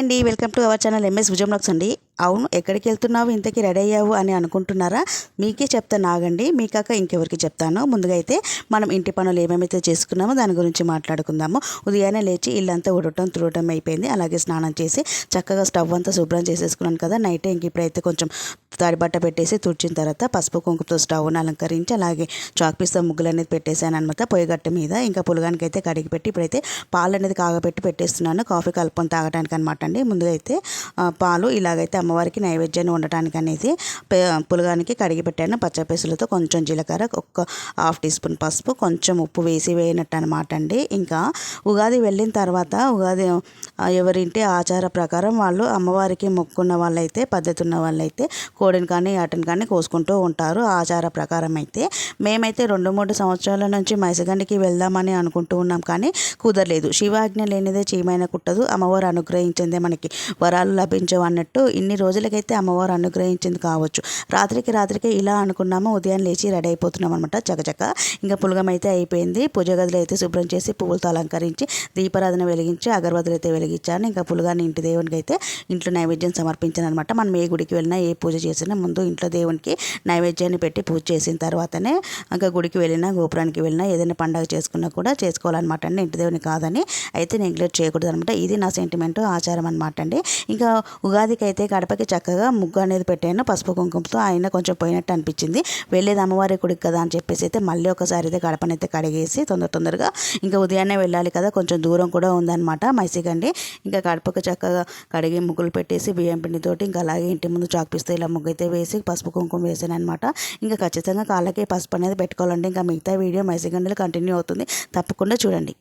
అండి. Welcome to our channel MS విజయమ్లాక్స్ అండి. అవును ఎక్కడికి వెళ్తున్నావు? ఇంతకీ రెడీ అయ్యావు అని అనుకుంటున్నారా? మీకే చెప్తాను ఆగండి. మీకాక ఇంకెవరికి చెప్తాను? ముందుగా అయితే మనం ఇంటి పనులు ఏమేమైతే చేసుకున్నామో దాని గురించి మాట్లాడుకుందాము. ఉదయాన్నే లేచి ఇల్లంతా ఉడటం తుడటం అయిపోయింది. అలాగే స్నానం చేసి చక్కగా స్టవ్ అంతా శుభ్రం చేసేసుకున్నాను కదా. నైట్ ఇంక ఇప్పుడైతే కొంచెం తడి బట్ట పెట్టేసి తుడిచిన తర్వాత పసుపు కుంకుమతో స్టవ్ను అలంకరించి అలాగే చాక్ పీస్తో ముగ్గులు అనేది పెట్టేశాను అనమాట పొయ్యిగట్ట మీద ఇంకా పులగానికి అయితే కడిగి పెట్టి ఇప్పుడైతే పాలు అనేది కాగబెట్టి పెట్టేస్తున్నాను. కాఫీ కలుపుకొని తాగడానికి అనమాట అండి. ముందుగా అయితే పాలు ఇలాగైతే అమ్మవారికి నైవేద్యాన్ని ఉండటానికి అనేది పే- పులగానికి కడిగి పెట్టాను. పచ్చపేసులతో కొంచెం జీలకర్ర ఒక్క హాఫ్ టీ స్పూన్ పసుపు కొంచెం ఉప్పు వేసి వేయనట్టు అనమాట అండి. ఇంకా ఉగాది వెళ్ళిన తర్వాత ఉగాది ఎవరింటి ఆచార ప్రకారం వాళ్ళు అమ్మవారికి మొక్కున్న వాళ్ళైతే పద్ధతి ఉన్న వాళ్ళైతే కోడిని కానీ అటుని కానీ కోసుకుంటూ ఉంటారు ఆచార ప్రకారం అయితే. మేమైతే రెండు మూడు సంవత్సరాల నుంచి మైసగండికి వెళ్దామని అనుకుంటూ ఉన్నాం కానీ కుదరలేదు. శివాజ్ఞ లేనిదే చీమైన కుట్టదు. అమ్మవారు అనుగ్రహించిందే మనకి. వరాలు లభించవు అన్నట్టు ఇన్ని రోజులకైతే అమ్మవారు అనుగ్రహించింది కావచ్చు. రాత్రికి రాత్రికి ఇలా అనుకున్నాము. ఉదయం లేచి రెడీ అయిపోతున్నాం అనమాట చకచక. ఇంకా పులగం అయితే అయిపోయింది. పూజ గదిలో అయితే శుభ్రం చేసి పువ్వులతో అలంకరించి దీపారాధన వెలిగించి అగరబత్తులు అయితే వెలిగించాను. ఇంకా పులగాన్ని ఇంటి దేవునికి అయితే ఇంట్లో నైవేద్యం సమర్పించాను అనమాట మనం ఏ గుడికి వెళ్ళినా ఏ పూజ చేసిన ముందు ఇంట్లో దేవునికి నైవేద్యాన్ని పెట్టి పూజ చేసిన తర్వాతనే ఇంకా గుడికి వెళ్ళినా గోపురానికి వెళ్ళినా ఏదైనా పండగ చేసుకున్నా కూడా చేసుకోవాలన్నమాట అండి. ఇంటి దేవుని కాదని అయితే నెగ్లెక్ట్ చేయకూడదు అనమాట ఇది నా సెంటిమెంట్ ఆచారం అనమాట అండి. ఇంకా ఉగాదికి అయితే గడపకి చక్కగా ముగ్గు అనేది పెట్టాను. పసుపు కుంకుమతో ఆయన కొంచెం పోయినట్టు అనిపించింది. వెళ్ళేది అమ్మవారి గుడికి కదా అని చెప్పేసి అయితే మళ్ళీ ఒకసారి అయితే గడపనైతే కడిగేసి తొందర తొందరగా ఇంకా ఉదయాన్నే వెళ్ళాలి కదా కొంచెం దూరం కూడా ఉందన్నమాట మైసిగండి ఇంకా గడపకు చక్కగా కడిగి ముగ్గులు పెట్టేసి బియ్యం పిండితోటి ఇంకా అలాగే ఇంటి ముందు చాక్పిస్తూ ఇలా ముగ్గైతే అయితే వేసి పసుపు కుంకుమ వేసాను అనమాట ఇంకా ఖచ్చితంగా కాళ్ళకి పసుపు అనేది పెట్టుకోవాలండి. ఇంకా మిగతా వీడియో మైసిగండిలో కంటిన్యూ అవుతుంది. తప్పకుండా చూడండి.